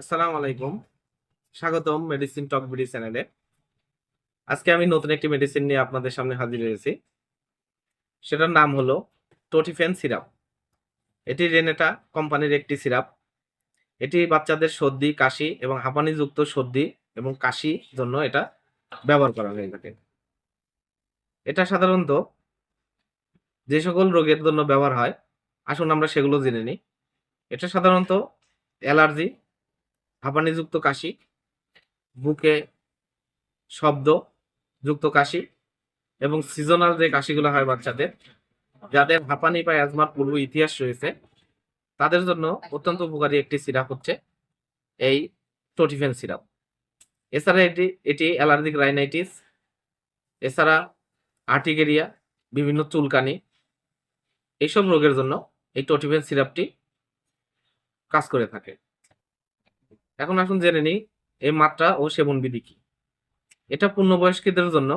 আসসালামু আলাইকুম। স্বাগতম মেডিসিন টক বিডি চ্যানেলে আজকে আমি নতুন একটি মেডিসিন নিয়ে আপনাদের সামনে হাজির হয়েছি। সেটার নাম হলো টোটিফেন সিরাপ এটি রেনেটা কোম্পানির একটি সিরাপ এটি বাচ্চাদের সর্দি, কাশি এবং হাঁপানিযুক্ত সর্দি এবং কাশি জন্য এটা ব্যবহার করা হয়ে থাকে। এটা সাধারণত যে সকল রোগের জন্য ব্যবহার হয়, আসুন আমরা সেগুলো জেনে নিই। এটা সাধারণত অ্যালার্জি হাঁপানিযুক্ত কাশি, বুকে শব্দ যুক্ত কাশি এবং সিজনাল যে কাশিগুলো হয় বাচ্চাদের, যাদের হাঁপানি বা অ্যাজমার পূর্ব ইতিহাস রয়েছে, তাদের জন্য অত্যন্ত উপকারী একটি সিরাপ হচ্ছে এই টোটিফেন সিরাপ। এছাড়া এটি এটি অ্যালার্জিক রাইনাইটিস, এছাড়া আর্টিকেরিয়া বিভিন্ন চুলকানি, এইসব রোগের জন্য এই টোটিফেন সিরাপটি কাজ করে থাকে। এখন আসুন জেনে নিই এই মাত্রা ও সেবন বিধি কি? এটা পূর্ণবয়স্কদের জন্য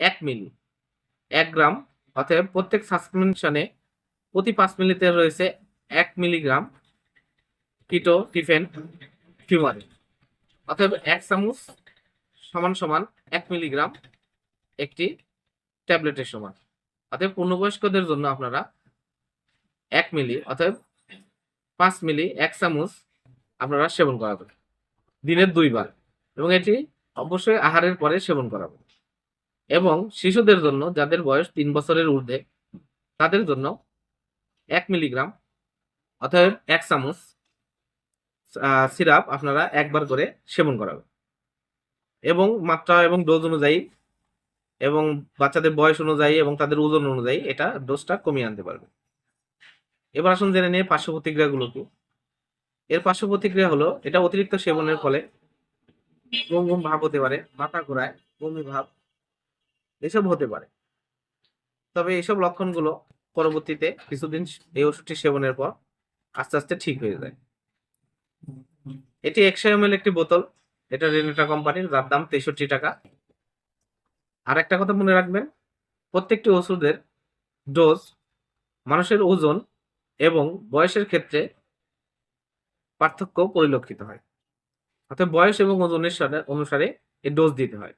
এক মিলি, এক গ্রাম, অতএব প্রত্যেক সাসপেনশনে প্রতি পাঁচ মিলিতে রয়েছে এক মিলিগ্রাম কিটো টিফেন ফিমারে অতএব এক চামচ সমান সমান এক মিলিগ্রাম একটি ট্যাবলেটের সমান। অতএব পূর্ণবয়স্কদের জন্য আপনারা এক মিলি, অতএব পাঁচ মিলি, এক চামচ আপনারা সেবন করাবেন। দিনের দুইবার। এবং এটি অবশ্যই আহারের পরে সেবন করাবেন। এবং শিশুদের জন্য যাদের বয়স তিন বছরের ঊর্ধ্বে, তাদের জন্য এক মিলিগ্রাম অর্থাৎ এক চামচ সিরাপ আপনারা একবার করে সেবন করাবেন। এবং মাত্রা এবং ডোজ অনুযায়ী এবং বাচ্চাদের বয়স অনুযায়ী এবং তাদের ওজন অনুযায়ী এটা ডোজটা কমিয়ে আনতে পারবে এবার আসুন জেনে নিয়ে পার্শ্ব প্রতিক্রিয়াগুলো এর পার্শ্ব প্রতিক্রিয়া হলো, এটা অতিরিক্ত সেবনের ফলে ঘুম ভাব হতে পারে মাথা ঘোরায় বমি ভাব, এসব হতে পারে। তবে এইসব লক্ষণগুলো পরবর্তীতে কিছুদিন এই ওষুধটি সেবনের পর আস্তে আস্তে ঠিক হয়ে যায়। এটি একশো এম একটি বোতল, এটা রেনেটা কোম্পানির, যার দাম তেষট্টি টাকা। আর একটা কথা মনে রাখবেন, প্রত্যেকটি ওষুধের ডোজ মানুষের ওজন এবং বয়সের ক্ষেত্রে পার্থক্য পরিলক্ষিত হয়। অতএব বয়স এবং ওজনের অনুসারে এই ডোজ দিতে হয়।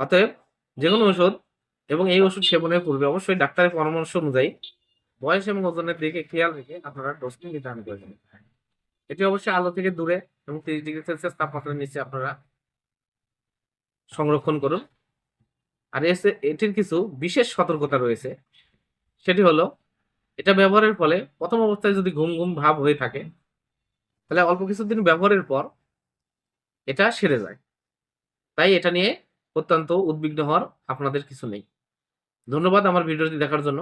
অতএব যে কোনো ওষুধ এবং এই ওষুধ সেবনের পূর্বে অবশ্যই ডাক্তারের পরামর্শ অনুযায়ী বয়স এবং ওজনের দিকে খেয়াল রেখে আপনারা ডোজটি নির্ধারণ করবেন এটি অবশ্যই আলো থেকে দূরে এবং তিরিশ ডিগ্রি সেলসিয়াস তাপমাত্রার নিচে আপনারা সংরক্ষণ করুন। আর এসে, এটির কিছু বিশেষ সতর্কতা রয়েছে। সেটি হলো, এটা ব্যবহারের ফলে প্রথম অবস্থায় যদি ঘুম ঘুম ভাব হয়ে থাকে তাহলে অল্প কিছুদিন ব্যবহারের পর এটা সেরে যায়। তাই এটা নিয়ে অত্যন্ত উদ্বিগ্ন হওয়ার আপনাদের কিছু নেই। ধন্যবাদ আমার ভিডিওটি দেখার জন্য।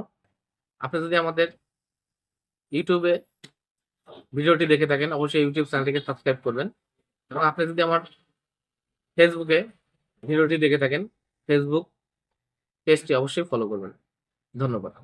আপনি যদি আমাদের ইউটিউবে ভিডিওটি দেখে থাকেন, অবশ্যই ইউটিউব চ্যানেলটিকে সাবস্ক্রাইব করবেন। এবং আপনি যদি আমার ফেসবুকে ভিডিওটি দেখে থাকেন ফেসবুক পেজটি অবশ্যই ফলো করবেন। ধন্যবাদ।